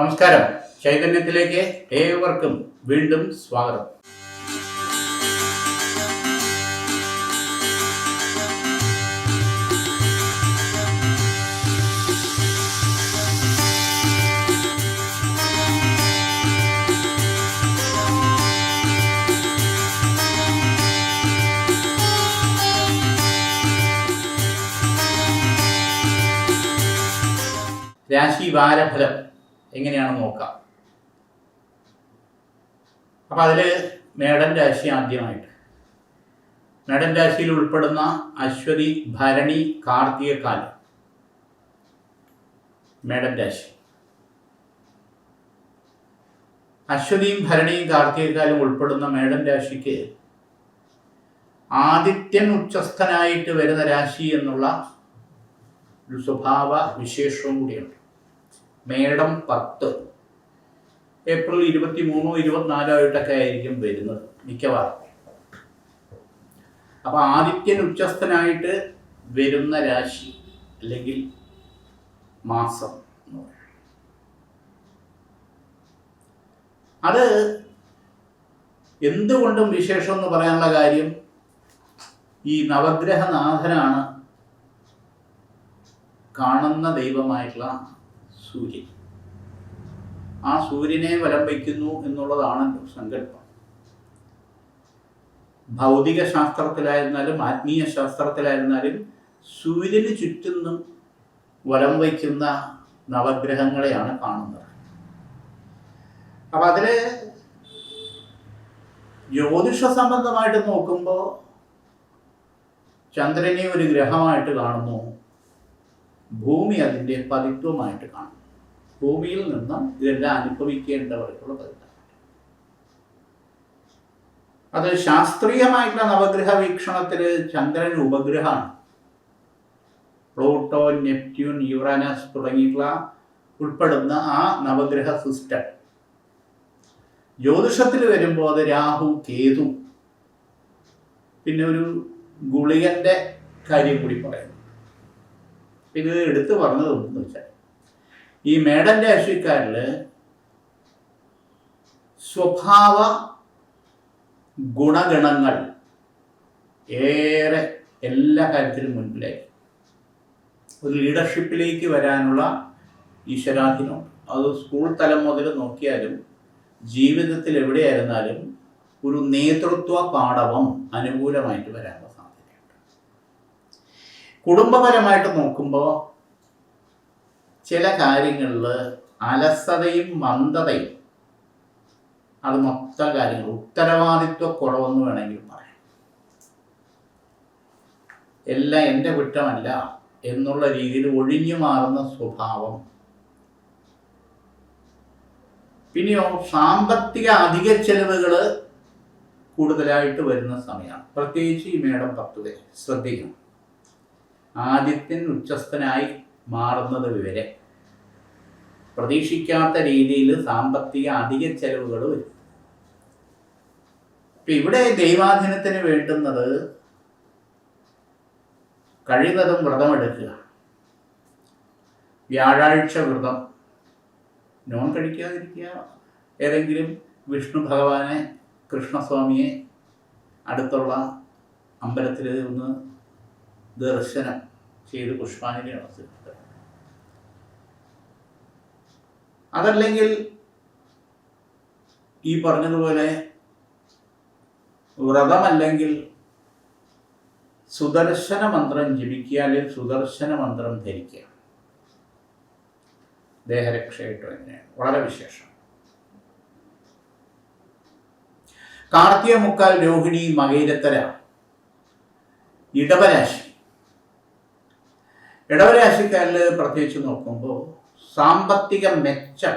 നമസ്കാരം. ചൈതന്യത്തിലേക്ക് ഏവർക്കും വീണ്ടും സ്വാഗതം. രാശി വാരഫലം എങ്ങനെയാണെന്ന് നോക്കാം. അപ്പം അതിൽ മേടൻ രാശി ആദ്യമായിട്ട്. മേടൻ രാശിയിൽ ഉൾപ്പെടുന്ന അശ്വതി ഭരണി കാർത്തിക കാർത്തികക്കാൽ മേടൻ രാശി. അശ്വതിയും ഭരണിയും കാർത്തികക്കാലും ഉൾപ്പെടുന്ന മേടൻ രാശിക്ക് ആദിത്യൻ ഉച്ചസ്ഥനായിട്ട് വരുന്ന രാശി എന്നുള്ള ഒരു സ്വഭാവ വിശേഷവും കൂടിയുണ്ട്. മേടം പത്ത്. ഏപ്രിൽ ഇരുപത്തി മൂന്നോ ഇരുപത്തിനാലോ ആയിട്ടൊക്കെ ആയിരിക്കും വരുന്നത് മിക്കവാറും. അപ്പൊ ആദിത്യൻ ഉച്ചസ്ഥനായിട്ട് വരുന്ന രാശി അല്ലെങ്കിൽ മാസം അത് എന്തുകൊണ്ടും വിശേഷം എന്ന് പറയാനുള്ള കാര്യം ഈ നവഗ്രഹനാഥനാണ് കാണുന്ന ദൈവമായിട്ടുള്ള സൂര്യൻ. ആ സൂര്യനെ വലം വയ്ക്കുന്നു എന്നുള്ളതാണ് സങ്കല്പം. ഭൗതിക ശാസ്ത്രത്തിലായിരുന്നാലും ആത്മീയ ശാസ്ത്രത്തിലായിരുന്നാലും സൂര്യന് ചുറ്റും വലം വയ്ക്കുന്ന നവഗ്രഹങ്ങളെയാണ് കാണുന്നത്. അപ്പൊ അതിൽ ജ്യോതിഷ സംബന്ധമായിട്ട് നോക്കുമ്പോൾ ചന്ദ്രനെ ഒരു ഗ്രഹമായിട്ട് കാണുന്നു ഭൂമി അതിന്റെ പതിത്വമായിട്ട് കാണും ഭൂമിയിൽ നിന്ന് ഇതെല്ലാം അനുഭവിക്കേണ്ടവർക്കുള്ള പതിത്വം അത് ശാസ്ത്രീയമായിട്ടുള്ള നവഗ്രഹ വീക്ഷണത്തിൽ ചന്ദ്രൻ ഉപഗ്രഹമാണ്. പ്ലൂട്ടോ നെപ്റ്റ്യൂൺ യുറാനസ് തുടങ്ങിയിട്ടുള്ള ഉൾപ്പെടുന്ന ആ നവഗ്രഹ സിസ്റ്റം. ജ്യോതിഷത്തിൽ വരുമ്പോൾ അത് രാഹു കേതു. പിന്നെ ഒരു ഗുളികന്റെ കാര്യം കൂടി പറയുന്നു. ഇത് എടുത്തു പറഞ്ഞത് വെച്ചാൽ ഈ മേടൻ രാശിക്കാരിൽ സ്വഭാവ ഗുണഗണങ്ങൾ ഏറെ എല്ലാ കാര്യത്തിലും മുൻപിലായി ഒരു ലീഡർഷിപ്പിലേക്ക് വരാനുള്ള ഈശ്വരാധീനമുണ്ട്. അത് സ്കൂൾ തലം മുതൽ നോക്കിയാലും ജീവിതത്തിൽ എവിടെയായിരുന്നാലും ഒരു നേതൃത്വ പാഠവം അനുകൂലമായിട്ട് വരാനുള്ള സാധ്യതയുണ്ട്. കുടുംബപരമായിട്ട് നോക്കുമ്പോൾ ചില കാര്യങ്ങളിൽ അലസതയും മന്ദതയും അത് മൊത്തം കാര്യങ്ങൾ ഉത്തരവാദിത്വ കുറവെന്ന് വേണമെങ്കിൽ പറയാം. എല്ലാം എന്റെ കുറ്റമല്ല എന്നുള്ള രീതിയിൽ ഒഴിഞ്ഞു മാറുന്ന സ്വഭാവം. പിന്നെയോ സാമ്പത്തിക അധിക ചെലവുകൾ കൂടുതലായിട്ട് വരുന്ന സമയമാണ്. പ്രത്യേകിച്ച് ഈ മേടം പത്ത് പേര് ശ്രദ്ധിക്കണം. ആദിത്യൻ ഉച്ചസ്ഥനായി മാറുന്നത് വരെ പ്രതീക്ഷിക്കാത്ത രീതിയിൽ സാമ്പത്തിക അധിക ചെലവുകൾ വരും. ഇവിടെ ദൈവാധീനത്തിന് വേണ്ടുന്നത് കഴിവതും വ്രതമെടുക്കുക. വ്യാഴാഴ്ച വ്രതം. നോൺ കഴിക്കാതിരിക്കുക. ഏതെങ്കിലും വിഷ്ണു ഭഗവാനെ കൃഷ്ണസ്വാമിയെ അടുത്തുള്ള അമ്പലത്തിൽ ഒന്ന് ദർശനം ചെയ്ത് പുഷ്പാഞ്ജലി നടത്തുക അതല്ലെങ്കിൽ ഈ പറഞ്ഞതുപോലെ വ്രതമല്ലെങ്കിൽ സുദർശന മന്ത്രം ജപിക്കുക അല്ലെങ്കിൽ സുദർശന മന്ത്രം ധരിക്കുക. ദേഹരക്ഷയായിട്ട് എങ്ങനെയാണ് വളരെ വിശേഷം. കാർത്തിക മുക്കാൽ രോഹിണി മകയിരത്തര ഇടവരാശി. ഇടവരാശിക്കാരിൽ പ്രത്യേകിച്ച് നോക്കുമ്പോൾ സാമ്പത്തിക മെച്ചം.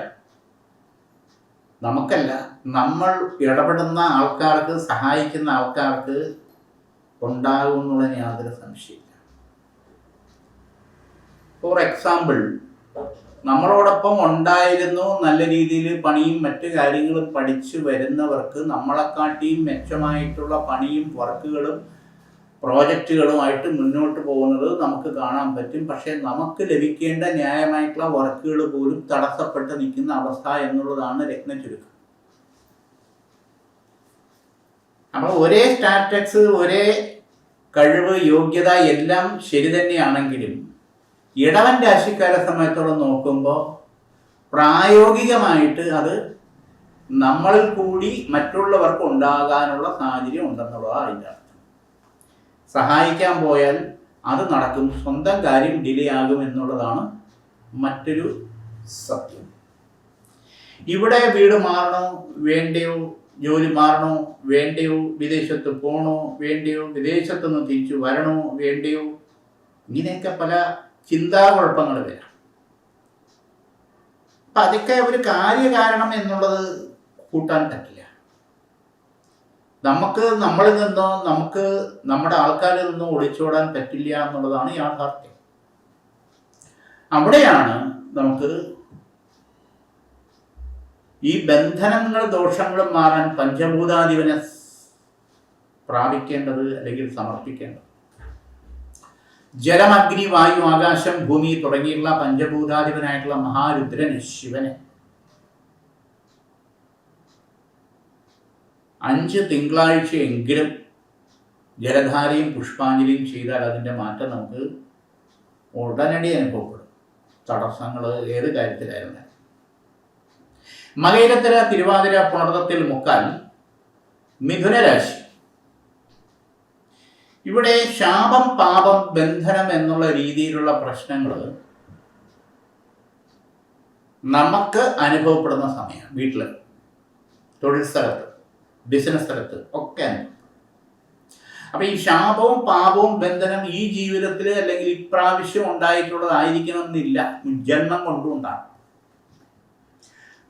നമുക്കല്ല നമ്മൾ ഇടപെടുന്ന ആൾക്കാർക്ക് സഹായിക്കുന്ന ആൾക്കാർക്ക് ഉണ്ടാകും എന്നുള്ളതിന് യാതൊരു സംശയമില്ല ഫോർ എക്സാമ്പിൾ നമ്മളോടൊപ്പം ഉണ്ടായിരുന്നു നല്ല രീതിയിൽ പണിയും മറ്റു കാര്യങ്ങളും പഠിച്ചു വരുന്നവർക്ക് നമ്മളെക്കാട്ടിയും മെച്ചമായിട്ടുള്ള പണിയും വർക്കുകളും പ്രോജക്റ്റുകളുമായിട്ട് മുന്നോട്ട് പോകുന്നത് നമുക്ക് കാണാൻ പറ്റും. പക്ഷേ നമുക്ക് ലഭിക്കേണ്ട ന്യായമായിട്ടുള്ള വർക്കുകൾ പോലും തടസ്സപ്പെട്ട് നിൽക്കുന്ന അവസ്ഥ എന്നുള്ളതാണ് രത്ന ചുരുക്കം. അപ്പോൾ ഒരേ സ്റ്റാറ്റക്സ് ഒരേ കഴിവ് യോഗ്യത എല്ലാം ശരി തന്നെയാണെങ്കിലും ഇടവൻ രാശിക്കാരെ സമയത്തോളം നോക്കുമ്പോൾ പ്രായോഗികമായിട്ട് അത് നമ്മളിൽ കൂടി മറ്റുള്ളവർക്ക് ഉണ്ടാകാനുള്ള സാഹചര്യം ഉണ്ടെന്നുള്ളതാണ് അതിന്റെ സഹായിക്കാൻ പോയാൽ അത് നടക്കും. സ്വന്തം കാര്യം ഡിലേ ആകും എന്നുള്ളതാണ് മറ്റൊരു സത്യം. ഇവിടെ വീട് മാറണോ? വേണ്ടയോ? ജോലി മാറണോ? വേണ്ടയോ? വിദേശത്ത് പോകണോ വേണ്ടയോ? വിദേശത്ത് നിന്ന് തിരിച്ചു വരണോ? വേണ്ടയോ? ഇങ്ങനെയൊക്കെ പല ചിന്താകുഴപ്പങ്ങൾ വരാം. അപ്പം അതൊക്കെ ഒരു കാര്യകാരണം എന്നുള്ളത് കൂട്ടാൻ പറ്റില്ല. നമുക്ക് നമ്മളിൽ നിന്നോ നമുക്ക് നമ്മുടെ ആൾക്കാരിൽ നിന്നോ ഒളിച്ചോടാൻ പറ്റില്ല എന്നുള്ളതാണ് യാഥാർത്ഥ്യം. അവിടെയാണ് നമുക്ക് ഈ ബന്ധനങ്ങൾ ദോഷങ്ങളും മാറാൻ പഞ്ചഭൂതാധിപനെ പ്രാപിക്കേണ്ടത് അല്ലെങ്കിൽ സമർപ്പിക്കേണ്ടത്. ജലം അഗ്നി വായു ആകാശം ഭൂമി തുടങ്ങിയുള്ള പഞ്ചഭൂതാധിപനായിട്ടുള്ള മഹാരുദ്രന് ശിവനെ അഞ്ച് തിങ്കളാഴ്ചയെങ്കിലും ജലധാരയും പുഷ്പാഞ്ജലിയും ചെയ്താൽ അതിന്റെ മാറ്റം നമുക്ക് ഉടനടി അനുഭവപ്പെടും. തടസ്സങ്ങൾ ഏത് കാര്യത്തിലായിരുന്നു? മകയിലത്തര തിരുവാതിര പുണർത്തത്തിൽ മുക്കാൽ മിഥുനരാശി. ഇവിടെ ശാപം പാപം ബന്ധനം എന്നുള്ള രീതിയിലുള്ള പ്രശ്നങ്ങൾ നമുക്ക് അനുഭവപ്പെടുന്ന സമയം വീട്ടിൽ തൊഴിൽ സ്ഥലത്ത്. ബിസിനസ് സ്ഥലത്ത് ഒക്കെ അപ്പൊ ഈ ശാപവും പാപവും ബന്ധനം ഈ ജീവിതത്തിൽ അല്ലെങ്കിൽ ഇപ്രാവശ്യം ഉണ്ടായിട്ടുള്ളതായിരിക്കണമെന്നില്ല. മുജ്ജന്മം കൊണ്ടും ഉണ്ടാകും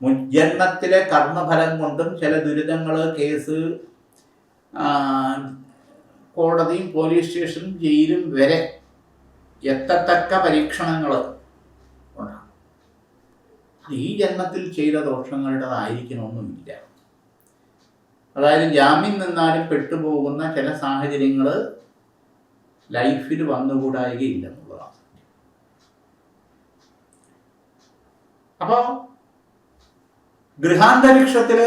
മുജ്ജന്മത്തിലെ കർമ്മഫലം കൊണ്ടും ചില ദുരിതങ്ങൾ കേസ് കോടതിയും പോലീസ് സ്റ്റേഷനും ജയിലും വരെ എത്തത്തക്ക പരീക്ഷണങ്ങൾ ഉണ്ടാകും ഈ ജന്മത്തിൽ ചെയ്ത ദോഷങ്ങളുടേതായിരിക്കണമെന്നില്ല. അതായത് ജാമ്യം നിന്നാലും പെട്ടുപോകുന്ന ചില സാഹചര്യങ്ങൾ ലൈഫിൽ വന്നുകൂടായികയില്ല എന്നുള്ളതാണ് അപ്പോൾ ഗൃഹാന്തരീക്ഷത്തിൽ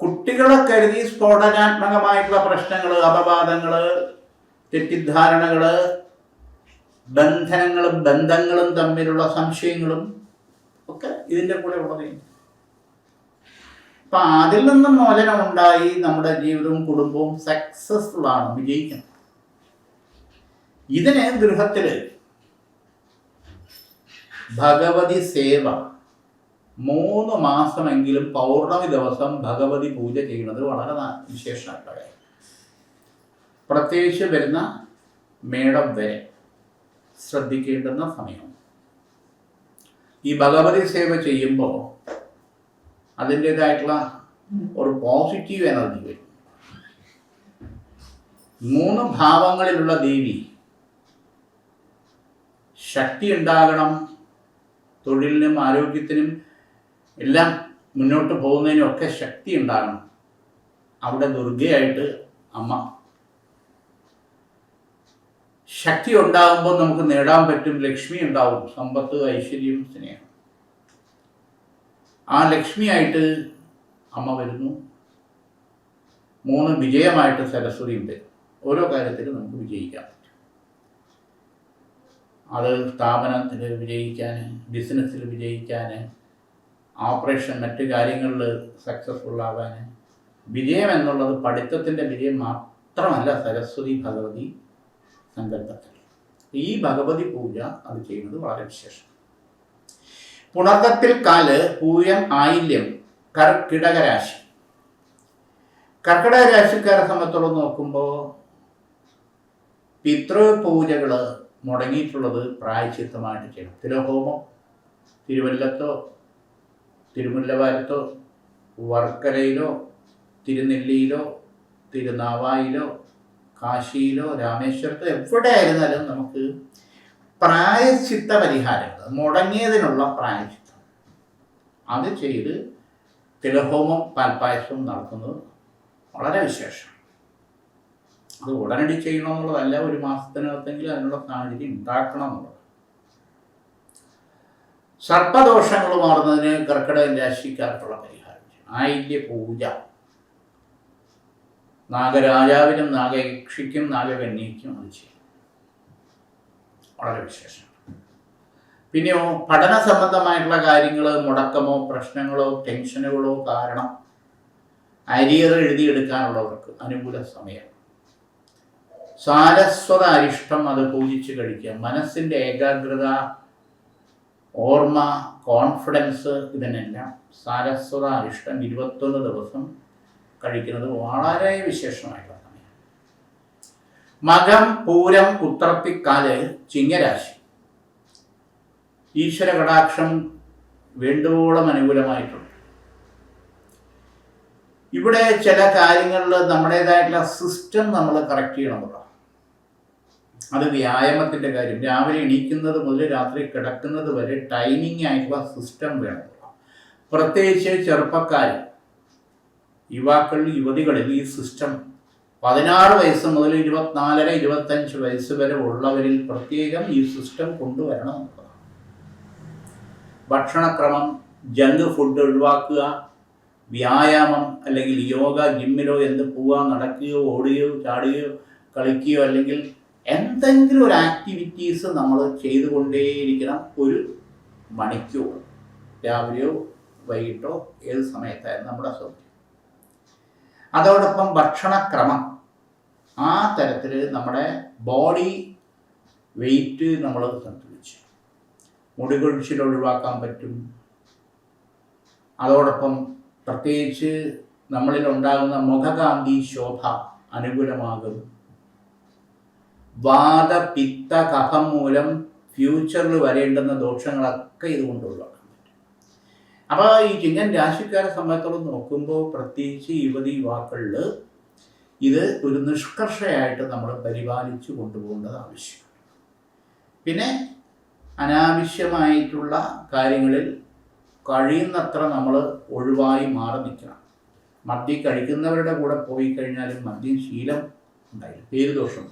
കുട്ടികളെ കരുതി സ്ഫോടനാത്മകമായിട്ടുള്ള പ്രശ്നങ്ങൾ അപവാദങ്ങൾ തെറ്റിദ്ധാരണകൾ ബന്ധനങ്ങളും ബന്ധങ്ങളും തമ്മിലുള്ള സംശയങ്ങളും ഒക്കെ ഇതിന്റെ കൂടെ ഉള്ളത് അപ്പൊ അതിൽ നിന്നും മോചനം ഉണ്ടായി നമ്മുടെ ജീവിതവും കുടുംബവും സക്സസ്ഫുൾ ആണ് വിജയിക്കുന്നത് ഇതിന് ഗൃഹത്തിൽ ഭഗവതി സേവ മൂന്ന് മാസമെങ്കിലും പൗർണമി ദിവസം ഭഗവതി പൂജ ചെയ്യുന്നത് വളരെ വിശേഷമായിട്ടുള്ള പ്രത്യേകിച്ച് വരുന്ന മേടം വരെ ശ്രദ്ധിക്കേണ്ടുന്ന സമയം. ഈ ഭഗവതി സേവ ചെയ്യുമ്പോൾ അതിന്റെതായിട്ടുള്ള ഒരു പോസിറ്റീവ് എനർജി വരും. മൂന്ന് ഭാവങ്ങളിലുള്ള ദേവി. ശക്തി ഉണ്ടാകണം തൊഴിലിനും ആരോഗ്യത്തിനും എല്ലാം മുന്നോട്ട് പോകുന്നതിനും ഒക്കെ ശക്തി ഉണ്ടാകണം. അവിടെ ദുർഗയായിട്ട് അമ്മ. ശക്തി ഉണ്ടാകുമ്പോൾ നമുക്ക് നേടാൻ പറ്റും ലക്ഷ്മി ഉണ്ടാവും സമ്പത്ത് ഐശ്വര്യം സ്നേഹം. ആ ലക്ഷ്മിയായിട്ട് അമ്മ വരുന്നു. മൂന്ന് വിജയമായിട്ട് സരസ്വതി ഉണ്ട് ഓരോ കാര്യത്തിലും നമുക്ക് വിജയിക്കാം. അത് സ്ഥാപനത്തിൽ വിജയിക്കാൻ ബിസിനസ്സിൽ വിജയിക്കാൻ ഓപ്പറേഷൻ മറ്റു കാര്യങ്ങളിൽ സക്സസ്ഫുൾ ആവാൻ വിജയം എന്നുള്ളത് പഠിത്തത്തിന്റെ വിജയം മാത്രമല്ല സരസ്വതി ഭഗവതി സങ്കല്പത്തിൽ. ഈ ഭഗവതി പൂജ അത് ചെയ്യുന്നത് വളരെ വിശേഷം. പുണർത്തത്തിൽ കാൽ പൂയം ആയില്യം കർക്കിടകരാശി കർക്കിടക രാശിക്കാരെ സംബന്ധിച്ചോളം നോക്കുമ്പോൾ പിതൃപൂജകൾ മുടങ്ങിയിട്ടുള്ളത് പ്രായച്ചിത്തമായിട്ട് ചെയ്യണം. തിരഹോമം തിരുവല്ലത്തോ തിരുമുല്ലവാരത്തോ വർക്കലയിലോ തിരുനെല്ലിയിലോ തിരുനാവായിലോ കാശിയിലോ രാമേശ്വരത്തോ എവിടെ ആയിരുന്നാലും നമുക്ക് പ്രായശ്ചിത്ത പരിഹാരങ്ങൾ മുടങ്ങിയതിനുള്ള പ്രായശ്ചിത്തം. അത് ചെയ്ത് തിലഹോമം പാൽപ്പായസവും നടത്തുന്നത് വളരെ വിശേഷം. അത് ഉടനടി ചെയ്യണമെന്നുള്ളതല്ല ഒരു മാസത്തിനകത്തെങ്കിലും അതിനുള്ള സാഹചര്യം ഉണ്ടാക്കണം എന്നുള്ളത് സർപ്പദോഷങ്ങൾ മാറുന്നതിന് കർക്കിടക രാശിക്കാർക്കുള്ള പരിഹാരം. ആയില്യ പൂജ നാഗരാജാവിനും നാഗയക്ഷിക്കും നാഗകന്യക്കും അത് ചെയ്യും വളരെ വിശേഷം. പിന്നെയോ പഠന സംബന്ധമായിട്ടുള്ള കാര്യങ്ങൾ മുടക്കമോ പ്രശ്നങ്ങളോ ടെൻഷനുകളോ കാരണം അരിയർ എഴുതിയെടുക്കാനുള്ളവർക്ക് അനുകൂല സമയം. സാരസ്വത അരിഷ്ടം അത് പൂജിച്ച് കഴിക്കുക. മനസ്സിന്റെ ഏകാഗ്രത ഓർമ്മ കോൺഫിഡൻസ് ഇതിനെല്ലാം സാരസ്വത അരിഷ്ടം ഇരുപത്തൊന്ന് ദിവസം കഴിക്കുന്നത് വളരെ വിശേഷമായിട്ടുള്ള സമയം മകം പൂരം ഉത്രപ്പിക്കാൽ ചിങ്ങരാശി. ഈശ്വര കടാക്ഷം വേണ്ടുവോളം അനുകൂലമായിട്ടുണ്ട്. ഇവിടെ ചില കാര്യങ്ങളിൽ നമ്മുടേതായിട്ടുള്ള സിസ്റ്റം നമ്മൾ കറക്റ്റ് ചെയ്യണം എന്നുള്ളതാണ് അത് വ്യായാമത്തിന്റെ കാര്യം. രാവിലെ എണീക്കുന്നത് മുതൽ രാത്രി കിടക്കുന്നത് വരെ ടൈമിംഗ് ആയിട്ടുള്ള സിസ്റ്റം വേണം. പ്രത്യേകിച്ച് ചെറുപ്പക്കാർ യുവാക്കളിൽ യുവതികളിൽ ഈ സിസ്റ്റം പതിനാറ് വയസ്സ് മുതൽ ഇരുപത്തിനാലര ഇരുപത്തഞ്ച് വയസ്സ് വരെ ഉള്ളവരിൽ പ്രത്യേകം ഈ സിസ്റ്റം കൊണ്ടുവരണം എന്നുള്ളതാണ്. ഭക്ഷണക്രമം ജങ്ക് ഫുഡ് ഒഴിവാക്കുക വ്യായാമം അല്ലെങ്കിൽ യോഗ ജിമ്മിലോ എന്ത് പോവുക നടക്കുകയോ ഓടുകയോ ചാടുകയോ കളിക്കുകയോ അല്ലെങ്കിൽ എന്തെങ്കിലും ഒരു ആക്ടിവിറ്റീസ് നമ്മൾ ചെയ്തുകൊണ്ടേയിരിക്കണം ഒരു മണിക്കൂർ. രാവിലെയോ വൈകിട്ടോ ഏത് സമയത്തായാലും നമ്മുടെ സൗകര്യം അതോടൊപ്പം ഭക്ഷണക്രമം. ആ തരത്തിൽ നമ്മുടെ ബോഡി വെയിറ്റ് നമ്മൾ സംതുലിച്ച്. മുടി കൊഴിച്ചിൽ ഒഴിവാക്കാൻ പറ്റും. അതോടൊപ്പം പ്രത്യേകിച്ച് നമ്മളിൽ ഉണ്ടാകുന്ന മുഖകാന്തി ശോഭ അനുകൂലമാകും. വാദ പിത്ത കഫം മൂലം ഫ്യൂച്ചറിൽ വരേണ്ടുന്ന ദോഷങ്ങളൊക്കെ ഇതുകൊണ്ട് അപ്പോൾ ഈ ചിങ്ങൻ രാശിക്കാരെ സംബന്ധിച്ചോളം നോക്കുമ്പോൾ പ്രത്യേകിച്ച് യുവതി യുവാക്കളിൽ ഇത് ഒരു നിഷ്കർഷയായിട്ട് നമ്മൾ പരിപാലിച്ചു കൊണ്ടുപോകേണ്ടത് ആവശ്യമാണ്. പിന്നെ അനാവശ്യമായിട്ടുള്ള കാര്യങ്ങളിൽ കഴിയുന്നത്ര നമ്മൾ ഒഴിവായി മാറി നിൽക്കണം. മദ്യം കഴിക്കുന്നവരുടെ കൂടെ പോയി കഴിഞ്ഞാലും മദ്യം ശീലം ഉണ്ടായില്ല. പേര് ദോഷം.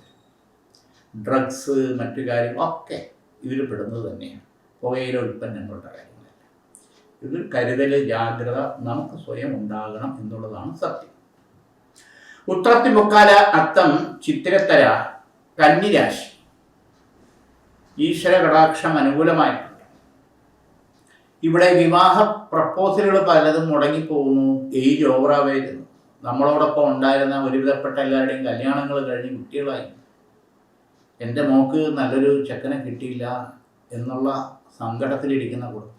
ഡ്രഗ്സ് മറ്റു കാര്യങ്ങളൊക്കെ ഇതിൽ പെടുന്നത് തന്നെയാണ്. പുകയിലെ ഉൽപ്പന്നങ്ങളുടെ കാര്യങ്ങളല്ല ഇത് കരുതൽ ജാഗ്രത നമുക്ക് സ്വയം ഉണ്ടാകണം എന്നുള്ളതാണ് സത്യം. ഉത്രത്തി മുക്കാല അത്തം ചിത്രത്തര കന്നിരാശി. ഈശ്വര കടാക്ഷം അനുകൂലമായിട്ടുണ്ട്. ഇവിടെ വിവാഹ പ്രപ്പോസലുകൾ പലതും മുടങ്ങിപ്പോകുന്നു ഏജ് ഓവറാവായിരുന്നു നമ്മളോടൊപ്പം ഉണ്ടായിരുന്ന ഒരുവിധപ്പെട്ട എല്ലാവരുടെയും കല്യാണങ്ങൾ കഴിഞ്ഞ് കുട്ടികളായി. എന്റെ മോക്ക് നല്ലൊരു ചെക്കനെ കിട്ടിയില്ല എന്നുള്ള സങ്കടത്തിലിരിക്കുന്ന കുടുംബം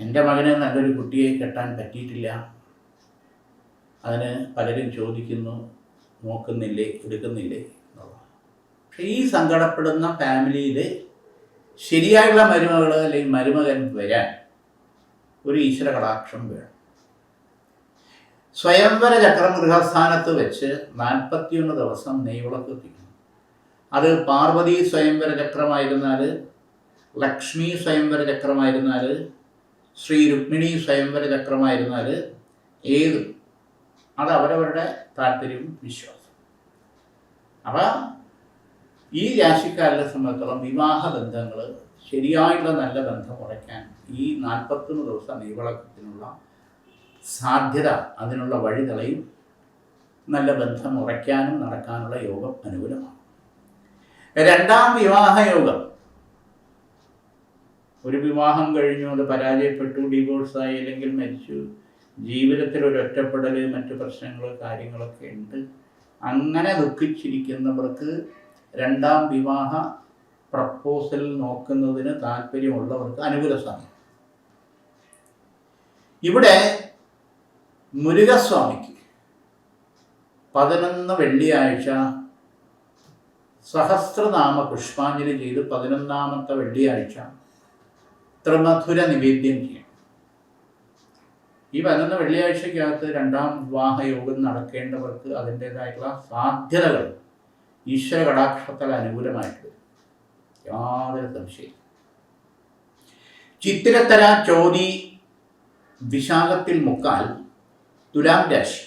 എന്റെ മകനെ നല്ലൊരു കുട്ടിയെ കെട്ടാൻ പറ്റിയിട്ടില്ല. അതിന് പലരും ചോദിക്കുന്നു നോക്കുന്നില്ലേ? എടുക്കുന്നില്ലേ? പക്ഷേ ഈ സങ്കടപ്പെടുന്ന ഫാമിലിയിൽ ശരിയായുള്ള മരുമകൾ അല്ലെങ്കിൽ മരുമകൻ വരാൻ ഒരു ഈശ്വര കടാക്ഷം വേണം. സ്വയംവര ചക്രം ഗൃഹസ്ഥാനത്ത് വെച്ച് നാൽപ്പത്തിയൊന്ന് ദിവസം നെയ്വിളക്ക് എത്തിക്കുന്നു അത് പാർവതി സ്വയംവര ചക്രമായിരുന്നാൽ ലക്ഷ്മി സ്വയംവര ചക്രമായിരുന്നാൽ ശ്രീ രുക്മിണി സ്വയംവര ചക്രമായിരുന്നാൽ ഏത്? അത് അവരവരുടെ താല്പര്യവും വിശ്വാസം അപ്പം ഈ രാശിക്കാരെ സംബന്ധിച്ചോളം വിവാഹ ബന്ധങ്ങൾ ശരിയായിട്ടുള്ള നല്ല ബന്ധം ഉറയ്ക്കാൻ ഈ നാൽപ്പത്തൊന്ന് ദിവസം ദീപളക്കത്തിനുള്ള സാധ്യത അതിനുള്ള വഴി തെളിയും നല്ല ബന്ധം ഉറയ്ക്കാനും നടക്കാനുള്ള യോഗം അനുകൂലമാണ്. രണ്ടാം വിവാഹ യോഗം ഒരു വിവാഹം കഴിഞ്ഞു അത് പരാജയപ്പെട്ടു ഡിവോഴ്സായി അല്ലെങ്കിൽ മരിച്ചു. ജീവിതത്തിൽ ഒരു ഒറ്റപ്പെടൽ മറ്റു പ്രശ്നങ്ങൾ കാര്യങ്ങളൊക്കെ ഉണ്ട്. അങ്ങനെ ദുഃഖിച്ചിരിക്കുന്നവർക്ക് രണ്ടാം വിവാഹ പ്രപ്പോസൽ നോക്കുന്നതിന് താല്പര്യമുള്ളവർക്ക് അനുകൂല സമയം ഇവിടെ മുരുകസ്വാമിക്ക് പതിനൊന്ന് വെള്ളിയാഴ്ച സഹസ്രനാമ പുഷ്പാഞ്ജലി ചെയ്ത് പതിനൊന്നാമത്തെ വെള്ളിയാഴ്ച ത്രിമധുര നിവേദ്യം ചെയ്യണം. ഈ പതിനൊന്ന് വെള്ളിയാഴ്ചക്കകത്ത് രണ്ടാം വിവാഹ യോഗം നടക്കേണ്ടവർക്ക് അതിന്റെതായിട്ടുള്ള സാധ്യതകൾ ഈശ്വര കടാക്ഷത്താൽ അനുകൂലമായിട്ട് യാതൊരു സംശയം ചിത്തിരത്തര ചോതി വിശാഖത്തിൽ മുക്കാൽ തുലാം രാശി.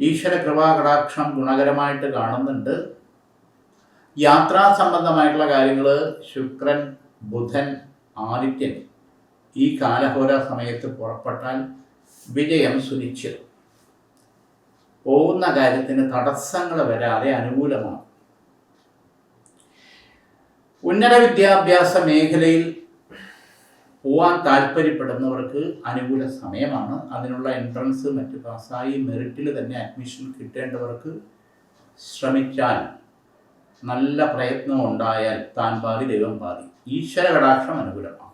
ഈശ്വര കൃപാകടാക്ഷം ഗുണകരമായിട്ട് കാണുന്നുണ്ട്. യാത്രാ സംബന്ധമായിട്ടുള്ള കാര്യങ്ങൾ ശുക്രൻ ബുധൻ ആദിത്യൻ ഈ കാലഹോര സമയത്ത് പുറപ്പെട്ടാൽ വിജയം സുനിശ്ചിതം. പോകുന്ന കാര്യത്തിന് തടസ്സങ്ങൾ വരാതെ അനുകൂലമാണ്. ഉന്നത വിദ്യാഭ്യാസ മേഖലയിൽ പോവാൻ താല്പര്യപ്പെടുന്നവർക്ക് അനുകൂല സമയമാണ്. അതിനുള്ള എൻട്രൻസ് മറ്റ് പാസ്സായി മെറിറ്റിൽ തന്നെ അഡ്മിഷൻ കിട്ടേണ്ടവർക്ക് ശ്രമിച്ചാൽ നല്ല പ്രയത്നം ഉണ്ടായാൽ താൻ പാതി ദൈവം പാതി. ഈശ്വര കടാക്ഷം അനുകൂലമാണ്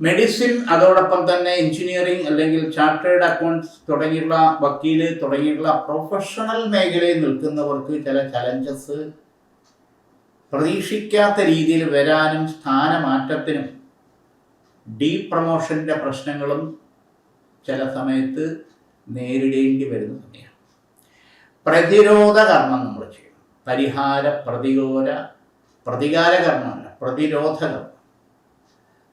മെഡിസിൻ അതോടൊപ്പം തന്നെ എഞ്ചിനീയറിംഗ് അല്ലെങ്കിൽ ചാർട്ടേഡ് അക്കൗണ്ട്സ് തുടങ്ങിയുള്ള വക്കീൽ തുടങ്ങിയുള്ള പ്രൊഫഷണൽ മേഖലയിൽ നിൽക്കുന്നവർക്ക് ചില ചലഞ്ചസ് പ്രതീക്ഷിക്കാത്ത രീതിയിൽ വരാനും സ്ഥാനമാറ്റത്തിനും ഡീ പ്രൊമോഷന്റെ പ്രശ്നങ്ങളും ചില സമയത്ത് നേരിടേണ്ടി വരുന്ന സമയമാണ്. പ്രതിരോധ കർമ്മം നമ്മൾ ചെയ്യണം. പരിഹാര പ്രതികൂല പ്രതികാര കർമ്മമല്ല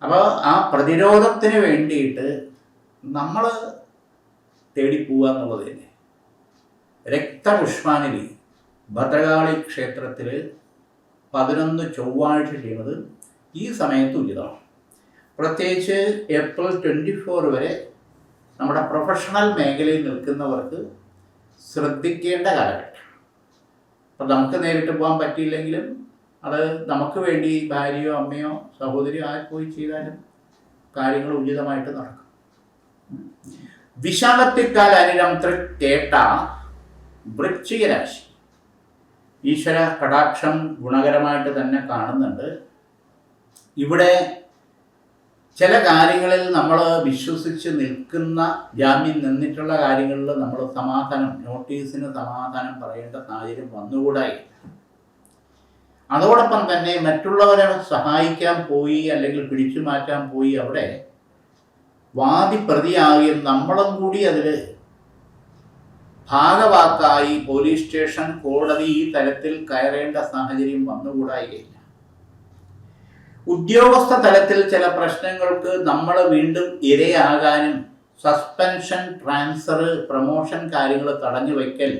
അപ്പോൾ ആ പ്രതിരോധത്തിന് വേണ്ടിയിട്ട് നമ്മൾ തേടിപ്പോവുക എന്നുള്ളത് തന്നെ. രക്തപുഷ്പാഞ്ജലി ഭദ്രകാളി ക്ഷേത്രത്തിൽ പതിനൊന്ന് ചൊവ്വാഴ്ച ചെയ്യുന്നത് ഈ സമയത്ത് ഉചിതമാണ്. പ്രത്യേകിച്ച് ഏപ്രിൽ ട്വന്റി ഫോർ വരെ നമ്മുടെ പ്രൊഫഷണൽ മേഖലയിൽ നിൽക്കുന്നവർക്ക് ശ്രദ്ധിക്കേണ്ട കാലഘട്ടം. അപ്പം നമുക്ക് നേരിട്ട് പോകാൻ പറ്റിയില്ലെങ്കിലും അത് നമുക്ക് വേണ്ടി ഭാര്യയോ അമ്മയോ സഹോദരിയോ ആര് പോയി ചെയ്താലും കാര്യങ്ങൾ ഉചിതമായിട്ട് നടക്കും. വിശാലത്തിക്കാൽ അനിരം തൃക്കേട്ട വൃശ്ചിക രാശി ഈശ്വര കടാക്ഷം ഗുണകരമായിട്ട് തന്നെ കാണുന്നുണ്ട്. ഇവിടെ ചില കാര്യങ്ങളിൽ നമ്മൾ വിശ്വസിച്ച് നിൽക്കുന്ന ജാമ്യം നിന്നിട്ടുള്ള കാര്യങ്ങളിൽ നമ്മൾ സമാധാനം നോട്ടീസിന് സമാധാനം പറയേണ്ട സാഹചര്യം വന്നുകൂടായില്ല. അതോടൊപ്പം തന്നെ മറ്റുള്ളവരെ സഹായിക്കാൻ പോയി അല്ലെങ്കിൽ പിടിച്ചു മാറ്റാൻ പോയി അവിടെ വാദി പ്രതിയാകുകയും നമ്മളും കൂടി അതിൽ ഭാഗവാക്കായി പോലീസ് സ്റ്റേഷൻ കോടതി ഈ തലത്തിൽ കയറേണ്ട സാഹചര്യം വന്നുകൂടായില്ല ഉദ്യോഗസ്ഥ തലത്തിൽ ചില പ്രശ്നങ്ങൾക്ക് നമ്മൾ വീണ്ടും ഇരയാകാനും സസ്പെൻഷൻ ട്രാൻസ്ഫർ പ്രൊമോഷൻ കാര്യങ്ങൾ തടഞ്ഞു വയ്ക്കൽ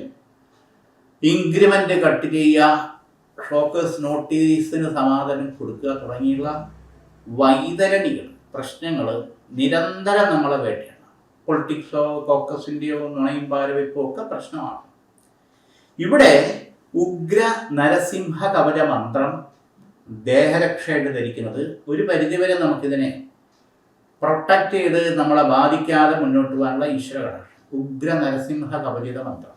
ഇൻക്രിമെന്റ് കട്ട് ചെയ്യുക ഷോക്കേഴ്സ് നോട്ടീസിന് സമാധാനം കൊടുക്കുക തുടങ്ങിയുള്ള വൈതരണികൾ പ്രശ്നങ്ങൾ നിരന്തരം നമ്മളെ വേട്ടയാണ് പൊളിറ്റിക്സോ കോക്കസിന്റെയോ നുണയും പാരവയ്പ്പോ ഒക്കെ പ്രശ്നമാണ്. ഇവിടെ ഉഗ്ര നരസിംഹ കവച മന്ത്രം ദേഹരക്ഷയായിട്ട് ധരിക്കുന്നത് ഒരു പരിധിവരെ നമുക്കിതിനെ പ്രൊട്ടക്റ്റ് ചെയ്ത് നമ്മളെ ബാധിക്കാതെ മുന്നോട്ട് പോകാനുള്ള ഈശ്വരകടാണ് ഉഗ്ര നരസിംഹ കവചിത മന്ത്രം.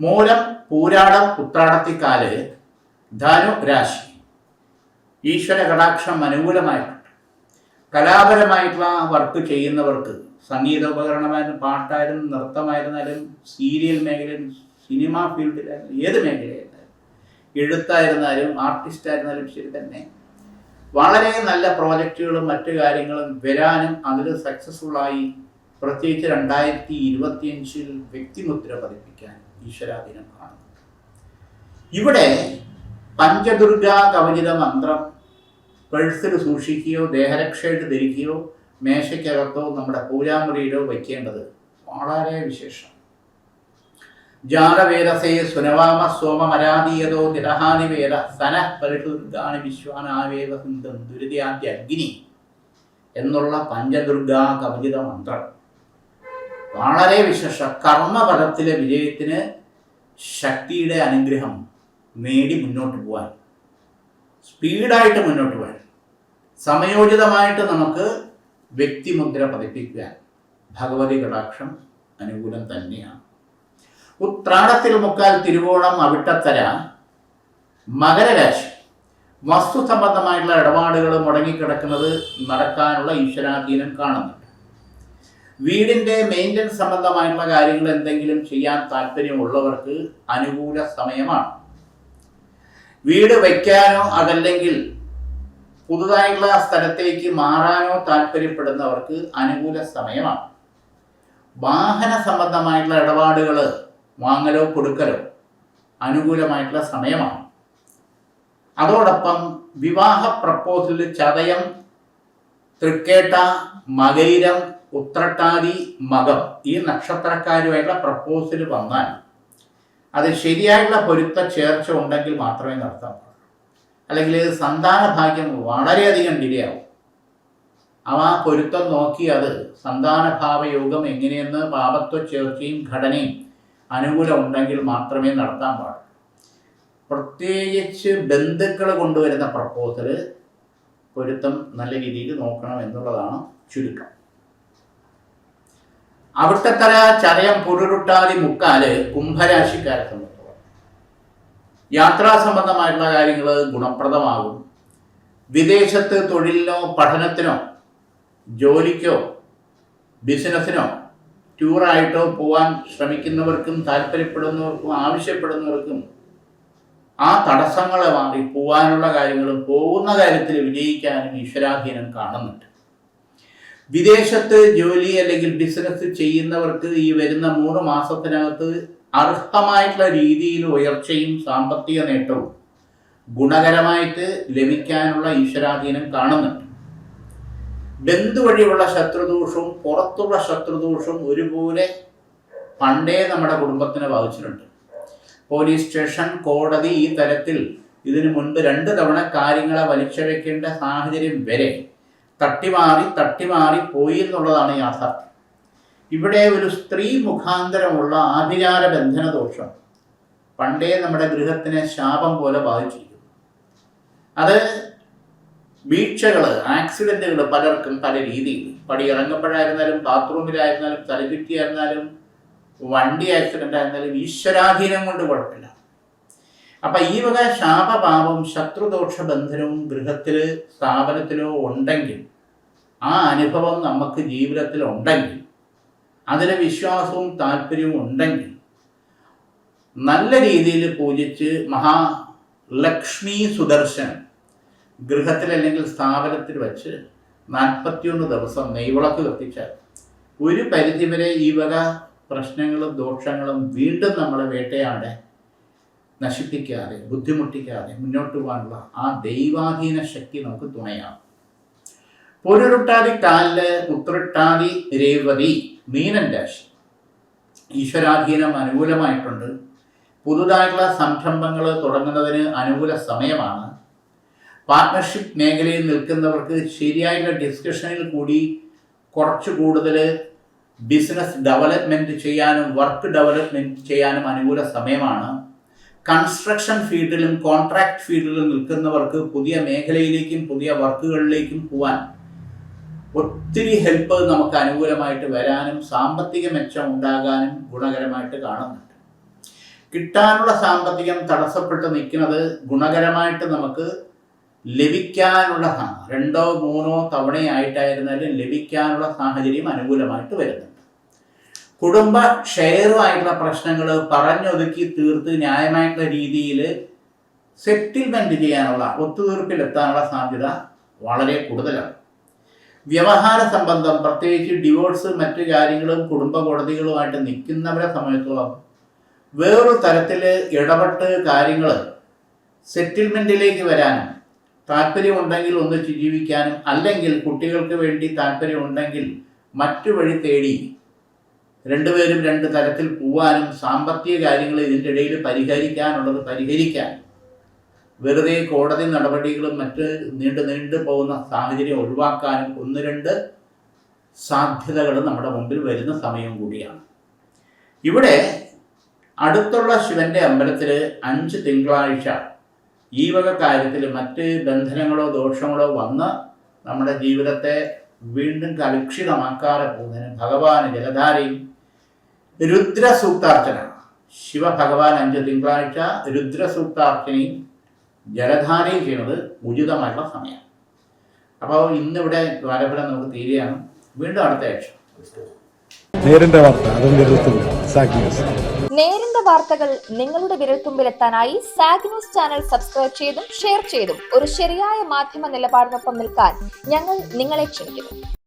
മൂലം പൂരാടം ഉത്രാടത്തിക്കാൽ ധനു രാശി ഈശ്വര കടാക്ഷം അനുകൂലമായിട്ടുണ്ട് കലാപരമായിട്ടുള്ള വർക്ക് ചെയ്യുന്നവർക്ക് സംഗീത ഉപകരണമായാലും പാട്ടായാലും നൃത്തമായിരുന്നാലും സീരിയൽ മേഖലയിൽ സിനിമ ഫീൽഡിലായാലും ഏത് മേഖലയായിരുന്നാലും എഴുത്തായിരുന്നാലും ആർട്ടിസ്റ്റായിരുന്നാലും ശരി തന്നെ വളരെ നല്ല പ്രോജക്റ്റുകളും മറ്റു കാര്യങ്ങളും വരാനും അതിൽ സക്സസ്ഫുള്ളായി പ്രത്യേകിച്ച് രണ്ടായിരത്തി ഇരുപത്തിയഞ്ചിൽ വ്യക്തിമുദ്ര പതിപ്പിക്കാൻ ഈശ്വരാധീനം കാണുന്നു. ഇവിടെ പഞ്ചദുർഗ കവചിത മന്ത്രം. പേഴ്സിൽ സൂക്ഷിക്കുകയോ ദേഹരക്ഷയായിട്ട് ധരിക്കുകയോ മേശയ്ക്കകത്തോ നമ്മുടെ പൂജാമുറിയിലോ വയ്ക്കേണ്ടത് വളരെ വിശേഷം. ജാതവേദസേ സുനവാമ സോമമരാതീയതോ തിരഹാനി വേദ സന പരിഷുദുർഗാണി വിശ്വാനാവേദ സിന്ധം ദുരിതാദ്യ അഗ്നി എന്നുള്ള പഞ്ചദുർഗാ കവചിത മന്ത്രം. വളരെ വിശേഷ. കർമ്മപദത്തിലെ വിജയത്തിന് ശക്തിയുടെ അനുഗ്രഹം നേടി മുന്നോട്ട് പോകാൻ സ്പീഡായിട്ട് മുന്നോട്ട് പോകാൻ സമയോചിതമായിട്ട് നമുക്ക് വ്യക്തിമുദ്ര പതിപ്പിക്കാൻ ഭഗവതി കടാക്ഷം അനുകൂലം തന്നെയാണ്. ഉത്രാടത്തിൽ മുക്കാൽ തിരുവോണം അവിട്ടത്തര മകരരാശി. വസ്തു സംബന്ധമായിട്ടുള്ള ഇടപാടുകൾ മുടങ്ങിക്കിടക്കുന്നത് നടക്കാനുള്ള ഈശ്വരാധീനം കാണുന്നുണ്ട്. വീടിന്റെ മെയിന്റനൻസ് സംബന്ധമായിട്ടുള്ള കാര്യങ്ങൾ എന്തെങ്കിലും ചെയ്യാൻ താല്പര്യമുള്ളവർക്ക് അനുകൂല സമയമാണ്. വീട് വയ്ക്കാനോ അതല്ലെങ്കിൽ പുതുതായിട്ടുള്ള സ്ഥലത്തേക്ക് മാറാനോ താല്പര്യപ്പെടുന്നവർക്ക് അനുകൂല സമയമാണ്. വാഹന സംബന്ധമായിട്ടുള്ള ഇടപാടുകൾ വാങ്ങലോ കൊടുക്കലോ അനുകൂലമായിട്ടുള്ള സമയമാണ്. അതോടൊപ്പം വിവാഹ പ്രപ്പോസലിൽ ചതയം തൃക്കേട്ട മകൈരം ഉത്രട്ടാതി മകം ഈ നക്ഷത്രക്കാരുമായിട്ടുള്ള പ്രപ്പോസൽ വന്നാൽ അത് ശരിയായിട്ടുള്ള പൊരുത്ത ചേർച്ച ഉണ്ടെങ്കിൽ മാത്രമേ നടത്താൻ പാടുള്ളൂ. അല്ലെങ്കിൽ സന്താന ഭാഗ്യം വളരെയധികം ഡിലേ അവ ആ പൊരുത്തം നോക്കി അത് സന്താനഭാവയോഗം എങ്ങനെയെന്ന് പാപത്വ ചേർച്ചയും ഘടനയും അനുകൂലം ഉണ്ടെങ്കിൽ മാത്രമേ നടത്താൻ പാടുള്ളൂ. പ്രത്യേകിച്ച് ബന്ധുക്കൾ കൊണ്ടുവരുന്ന പ്രപ്പോസൽ പൊരുത്തം നല്ല രീതിയിൽ നോക്കണം എന്നുള്ളതാണ് ചുരുക്കം. അവിട്ടത്തല ചതയം പുരുരുട്ടാതി മുക്കാൽ കുംഭരാശിക്കാരെ സംബന്ധിച്ചോളം. യാത്രാ സംബന്ധമായിട്ടുള്ള കാര്യങ്ങൾ ഗുണപ്രദമാകും. വിദേശത്ത് തൊഴിലിനോ പഠനത്തിനോ ജോലിക്കോ ബിസിനസ്സിനോ ടൂറായിട്ടോ പോവാൻ ശ്രമിക്കുന്നവർക്കും താല്പര്യപ്പെടുന്നവർക്കും ആവശ്യപ്പെടുന്നവർക്കും ആ തടസ്സങ്ങളെ മാറി പോവാനുള്ള കാര്യങ്ങളും പോകുന്ന കാര്യത്തിൽ വിജയിക്കാനും ഈശ്വരാധീനം കാണുന്നുണ്ട്. വിദേശത്ത് ജോലി അല്ലെങ്കിൽ ബിസിനസ് ചെയ്യുന്നവർക്ക് ഈ വരുന്ന മൂന്ന് മാസത്തിനകത്ത് അർഹമായിട്ടുള്ള രീതിയിൽ ഉയർച്ചയും സാമ്പത്തിക നേട്ടവും ഗുണകരമായിട്ട് ലഭിക്കാനുള്ള ഈശ്വരാധീനം കാണുന്നുണ്ട്. ബന്ധു വഴിയുള്ള ശത്രുദോഷവും പുറത്തുള്ള ശത്രുദോഷവും ഒരുപോലെ പണ്ടേ നമ്മുടെ കുടുംബത്തിനെ ബാധിച്ചിട്ടുണ്ട്. പോലീസ് സ്റ്റേഷൻ കോടതി ഈ തരത്തിൽ ഇതിനു മുൻപ് രണ്ട് തവണ കാര്യങ്ങളെ വലിച്ചഴക്കേണ്ട സാഹചര്യം വരെ തട്ടിമാറി തട്ടിമാറി പോയി എന്നുള്ളതാണ് യാഥാർത്ഥ്യം. ഇവിടെ ഒരു സ്ത്രീ മുഖാന്തരമുള്ള ആഭിചാര ബന്ധന ദോഷം പണ്ടേ നമ്മുടെ ഗൃഹത്തിനെ ശാപം പോലെ ബാധിച്ചിരിക്കുന്നു. അത് വീഴ്ചകൾ ആക്സിഡന്റുകൾ പലർക്കും പല രീതിയിൽ പടി ഇറങ്ങുമ്പോഴായിരുന്നാലും ബാത്റൂമിലായിരുന്നാലും തലചുറ്റിയായിരുന്നാലും വണ്ടി ആക്സിഡന്റ് ആയിരുന്നാലും ഈശ്വരാധീനം കൊണ്ട് കുഴപ്പമില്ല. അപ്പൊ ഈ വക ശാപപാപം ശത്രുദോഷ ബന്ധനവും ഗൃഹത്തിൽ സ്ഥാപനത്തിലോ ഉണ്ടെങ്കിൽ ആ അനുഭവം നമുക്ക് ജീവിതത്തിൽ ഉണ്ടെങ്കിൽ അതിന് വിശ്വാസവും താല്പര്യവും ഉണ്ടെങ്കിൽ നല്ല രീതിയിൽ പൂജിച്ച് മഹാലക്ഷ്മി സുദർശൻ ഗൃഹത്തിൽ അല്ലെങ്കിൽ സ്ഥാപനത്തിൽ വെച്ച് നാൽപ്പത്തിയൊന്ന് ദിവസം നെയ്വിളക്ക് കത്തിച്ചാൽ ഒരു പരിധിവരെ ഈ വക പ്രശ്നങ്ങളും ദോഷങ്ങളും വീണ്ടും നമ്മളെ വേട്ടയാടെ നശിപ്പിക്കാതെ ബുദ്ധിമുട്ടിക്കാതെ മുന്നോട്ട് പോകാനുള്ള ആ ദൈവാധീന ശക്തി നമുക്ക് തുണയാകും പൊരുരുട്ടാതി കാലിൽ ഉത്രട്ടാതി രേവതി മീനൻ രാശി. ഈശ്വരാധീനം അനുകൂലമായിട്ടുണ്ട്. പുതുതായിട്ടുള്ള സംരംഭങ്ങൾ തുടങ്ങുന്നതിന് അനുകൂല സമയമാണ്. പാർട്ട്ണർഷിപ്പ് മേഖലയിൽ നിൽക്കുന്നവർക്ക് ശരിയായിട്ടുള്ള ഡിസ്കഷനിൽ കൂടി കുറച്ച് കൂടുതൽ ബിസിനസ് ഡെവലപ്മെന്റ് ചെയ്യാനും വർക്ക് ഡെവലപ്മെന്റ് ചെയ്യാനും അനുകൂല സമയമാണ്. കൺസ്ട്രക്ഷൻ ഫീൽഡിലും കോൺട്രാക്ട് ഫീൽഡിലും നിൽക്കുന്നവർക്ക് പുതിയ മേഖലയിലേക്കും പുതിയ വർക്കുകളിലേക്കും പോവാൻ ഒത്തിരി ഹെൽപ്പ് നമുക്ക് അനുകൂലമായിട്ട് വരാനും സാമ്പത്തിക മെച്ചം ഉണ്ടാകാനും ഗുണകരമായിട്ട് കാണുന്നുണ്ട്. കിട്ടാനുള്ള സാമ്പത്തികം തടസ്സപ്പെട്ട് നിൽക്കുന്നത് ഗുണകരമായിട്ട് നമുക്ക് ലഭിക്കാനുള്ള രണ്ടോ മൂന്നോ തവണയായിട്ടായിരുന്നാലും ലഭിക്കാനുള്ള സാഹചര്യം അനുകൂലമായിട്ട് വരുന്നുണ്ട്. കുടുംബ ഷെയറുമായിട്ടുള്ള പ്രശ്നങ്ങൾ പറഞ്ഞൊതുക്കി തീർത്ത് ന്യായമായിട്ടുള്ള രീതിയിൽ സെറ്റിൽമെന്റ് ചെയ്യാനുള്ള ഒത്തുതീർപ്പിലെത്താനുള്ള സാധ്യത വളരെ കൂടുതലാണ്. വ്യവഹാര സംബന്ധം പ്രത്യേകിച്ച് ഡിവോഴ്സ് മറ്റു കാര്യങ്ങളും കുടുംബ കോടതികളുമായിട്ട് നിൽക്കുന്നവരെ സംബന്ധിച്ചോളം വേറൊരു തരത്തിൽ ഇടപെട്ട് കാര്യങ്ങൾ സെറ്റിൽമെന്റിലേക്ക് വരാനും താല്പര്യമുണ്ടെങ്കിൽ ഒന്നിച്ച് ജീവിക്കാനും അല്ലെങ്കിൽ കുട്ടികൾക്ക് വേണ്ടി താല്പര്യമുണ്ടെങ്കിൽ മറ്റു വഴി തേടി രണ്ടുപേരും രണ്ട് തരത്തിൽ പോവാനും സാമ്പത്തിക കാര്യങ്ങൾ ഇതിന്റെ ഇടയിൽ പരിഹരിക്കാനുള്ളത് പരിഹരിക്കാൻ. വെറുതെ കോടതി നടപടികളും മറ്റ് നീണ്ടു നീണ്ടു പോകുന്ന സാഹചര്യം ഒഴിവാക്കാനും ഒന്ന് രണ്ട് സാധ്യതകൾ നമ്മുടെ മുമ്പിൽ വരുന്ന സമയം കൂടിയാണ്. ഇവിടെ അടുത്തുള്ള ശിവന്റെ അമ്പലത്തിൽ അഞ്ച് തിങ്കളാഴ്ച ഈ വക കാര്യത്തിൽ മറ്റ് ബന്ധനങ്ങളോ ദോഷങ്ങളോ വന്ന് നമ്മുടെ ജീവിതത്തെ വീണ്ടും കലുഷിതമാക്കാതെ പോകുന്നതിന് ഭഗവാന് ജലധാരയും രുദ്രസൂക്താർച്ചന ശിവഭഗവാൻ അഞ്ച് തിങ്കളാഴ്ച രുദ്രസൂക്താർച്ചനയും ജലധാരയും ചെയ്യുന്നത് ഉചിതമായിട്ടുള്ള സമയം അപ്പോൾ ഇന്നിവിടെ ദ്വാരഫലം നമുക്ക് തീരുകയാണ്. വീണ്ടും അടുത്ത ആഴ്ച. നേരിന്റെ വാർത്ത നേരിന്റെ വാർത്തകൾ നിങ്ങളുടെ വിരൽത്തുമ്പിലെത്താനായി സാഗ് ന്യൂസ് ചാനൽ സബ്സ്ക്രൈബ് ചെയ്തും ഷെയർ ചെയ്തും ഒരു ശരിയായ മാധ്യമ നിലപാടിനൊപ്പം നിൽക്കാൻ ഞങ്ങൾ നിങ്ങളെ ക്ഷണിക്കുന്നു.